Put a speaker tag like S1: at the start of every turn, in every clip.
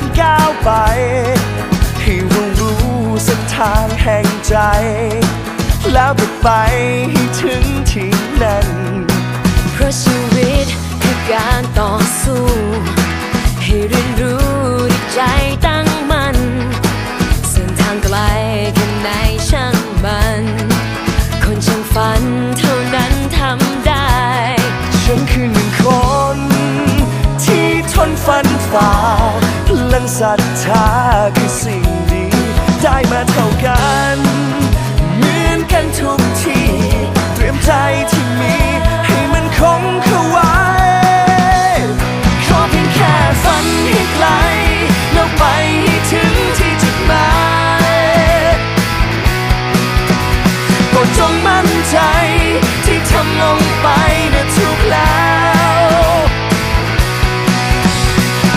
S1: นก้าวไป ให้เรารู้เส้นทางแห่งใจ แล้วก็ไปให้ถึงที่นั้น
S2: เพราะชีวิตคือการต่อสู้
S1: ศรัทธาคือสิ่งดี ได้มาเท่ากัน เหมือนกันทุกที เตรียมใจที่มี ให้มันคงเข้าไว้ ขอเพียงแค่ฝันให้ไกลแล้วไปให้ถึงที่จุดหมายโปรดจงมั่นใจที่ทำลงไปนะถูกแล้ว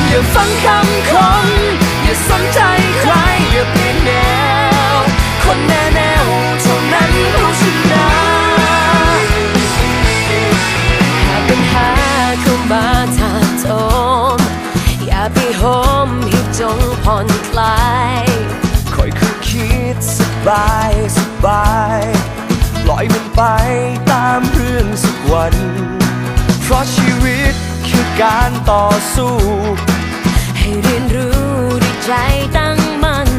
S1: อย่าฟังคำคนอ บายสบายปล่อยมันไปตามเรื่องสักวัน เพราะชีวิตคือการต่อสู้
S2: ให้เรียนรู้ด้วยใจตั้งมัน่น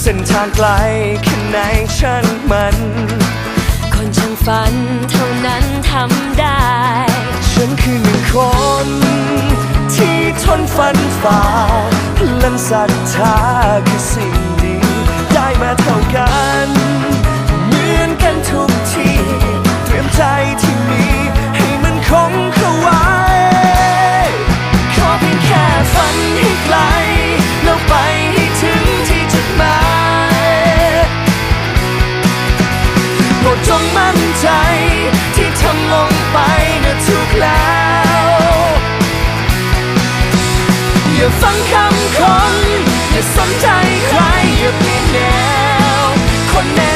S1: เส้นทางไกลแค่ไหนช่างมัน
S2: คนช่างฝันเท่านั้นทำได้
S1: ฉันคือหนึ่งคน ที่ทนฟันฝ่าพลังศรัทธาคือสิ่งดี มาเท่ากัน เหมือนกันทุกที เตรียมใจที่มีให้มันคงเข้าไว้ ขอเพียงแค่ฝันให้ไกล แล้วไปให้ถึงที่จุดหมายโปรดจงมั่นใจที่ทำลงไปนะถูกแล้ว อย่าฟังคำคน อย่าสนใจใคร ย่าเปลี่ยนแนวคนแน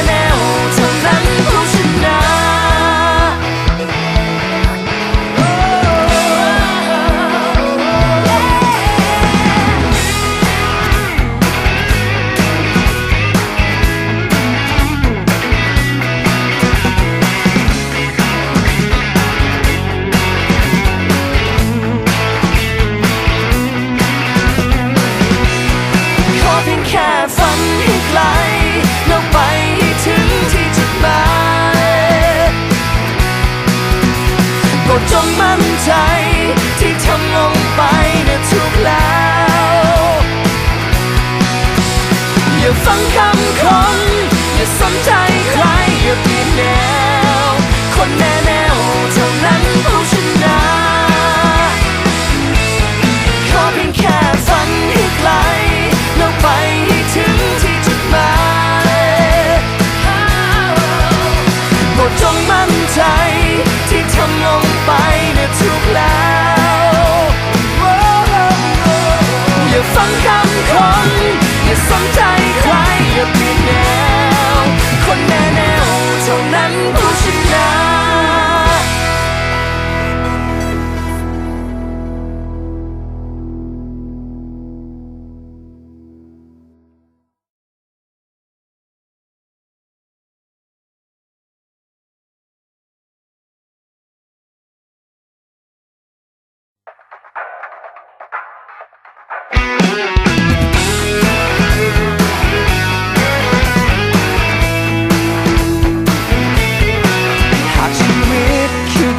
S1: อ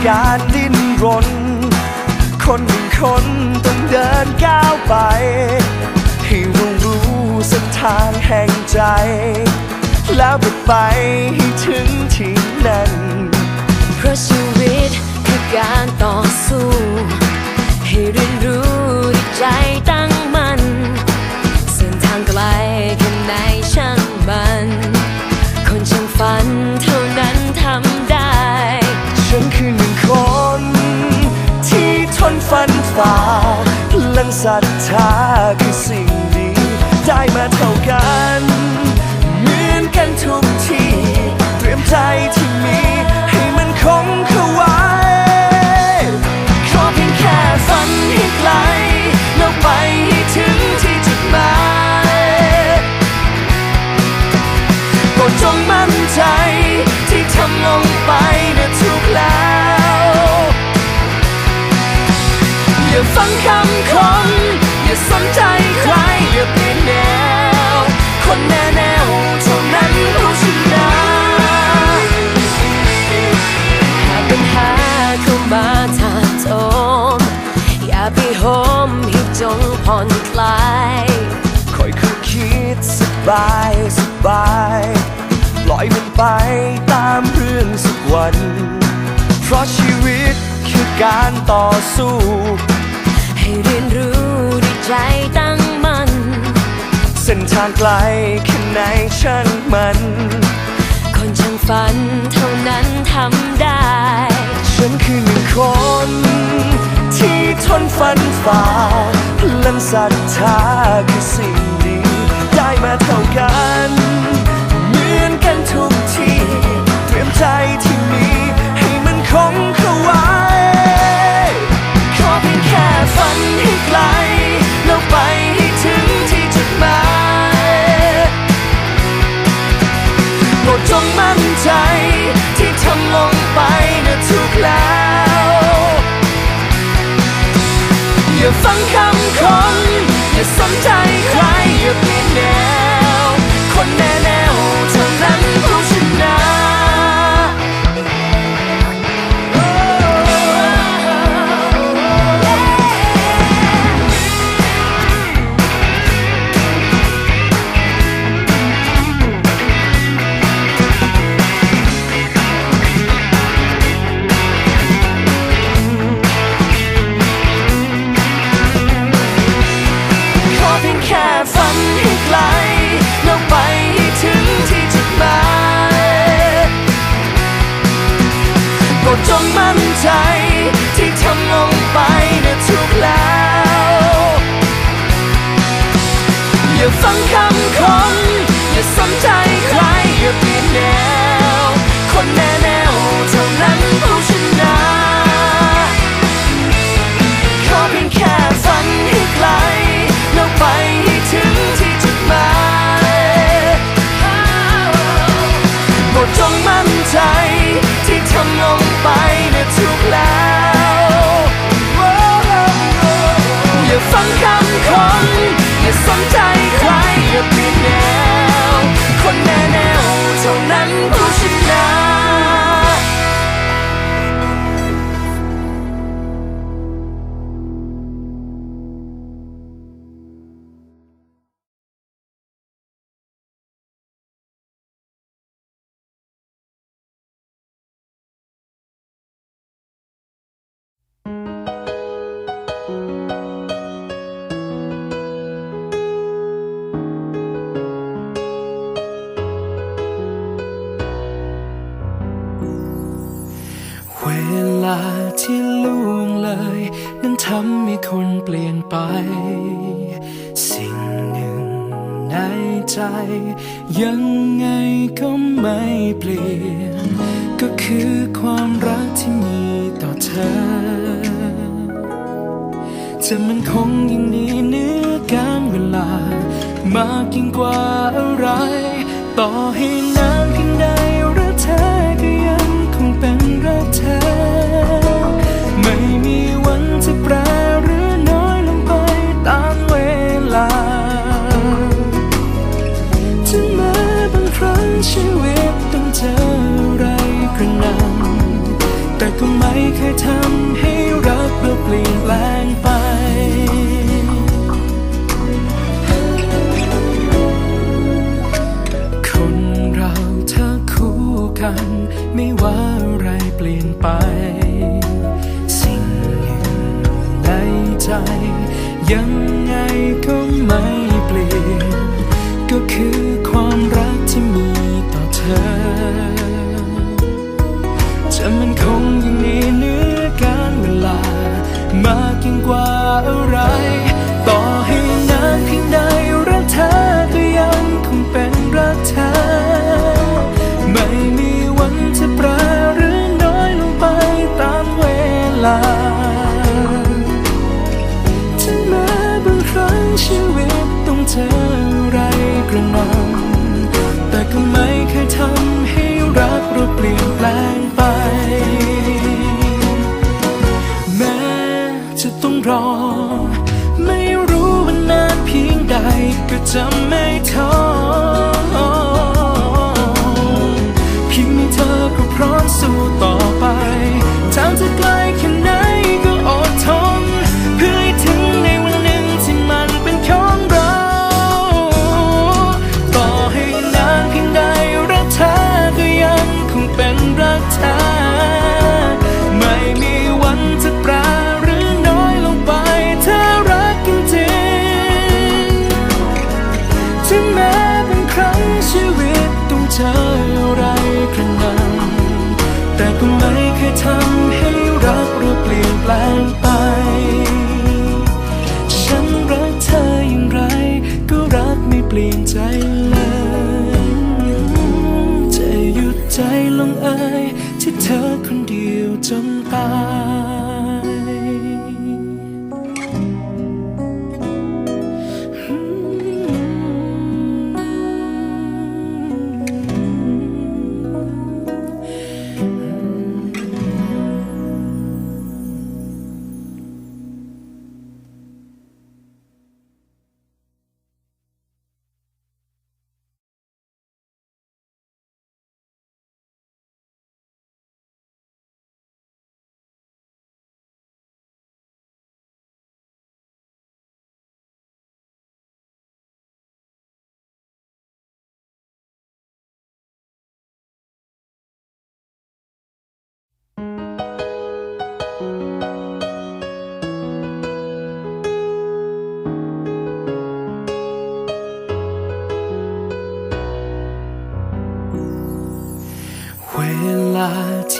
S1: การดิ้นรน คนหนึ่งคนต้องเดินก้าวไป ให้เรารู้เส้นทางแห่งใจ แล้วก็ไปให้ถึงที่นั้น
S2: เพราะชีวิตคือการต่อสู้ ให้เรียนรู้ด้วยใจตั้งมัน่นเส้นทางไกลแค่ไหนช่างมัน คนช่างฝันเท่า
S1: ฟันฝ่าพลังศรัทธาคือสิ่งดี ได้มาเท่า อย่าฟังคำคน อย่าสนใจใคร อย่าเปลี่ยนแนว คนแน่แนวเท่านั้นผู้ชนะ
S2: หากปัญหาเข้ามาถาโถมอย่าไปโหมให้จงผ่อนคลาย
S1: คอยคือคิดสบายสบายปล่อยมันไปตามเรื่องสักวัน เพราะชีวิตคือการต่อสู้
S2: ให้เรียนรู้ด้วยใจตั้งมั่น
S1: เส้นทางไกลแค่ไหนช่างมัน
S2: คนช่างฝันเท่านั้นทำได้
S1: ฉันคือหนึ่งคน ที่ทนฟันฝ่าพลังศรัทธาคือสิ่งดีได้มาเท่ากัน เหมือนกันทุกทีเตรียมใจ ฟังคำคนอย่าสนใจใครอย่าเปลี่ยนแนว อย่ อเธ
S3: อจะมันคงยังมีเนื้อการเวลามากยิ่งกว่าอะไร ต่อให้ ไม่เคยทำให้รักเราเปลี่ยนแปลงไปคนเราถ้าคู่กันไม่ว่าอะไรเปลี่ยนไป สิ่งหนึ่งในใจยัง ยิ่งกว่าอะไร ลงไป ฉันรักเธออย่างไร ก็รักไม่เปลี่ยนใจเลย จะหยุดใจลงเอ่ยที่เธอคนเดียวจนตาย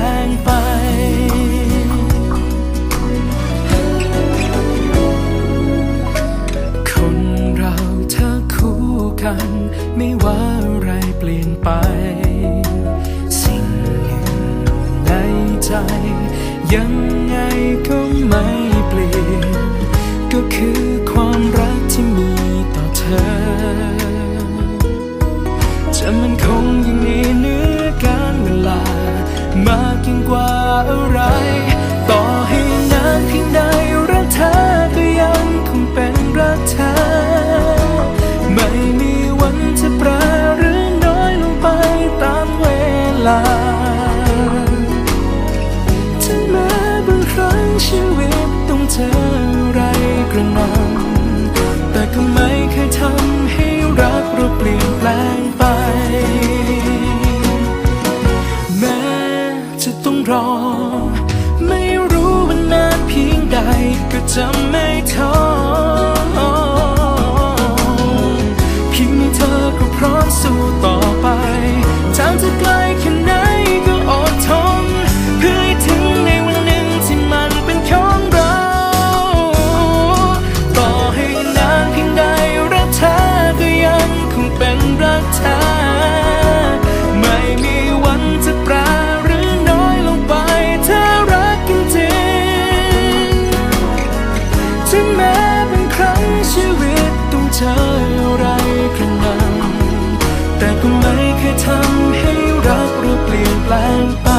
S3: 白发。ามเวลาถึงแม้บางครั้งชีวิตต้องเจออไรกระน่ำแต่ก็ไม่เคยทำให้รักเราเปลี่ยนแปลงไป แม้จะต้องรอ ไม่รู้ว่านานเพียงใดก็จะไม่ท้อ 来吧。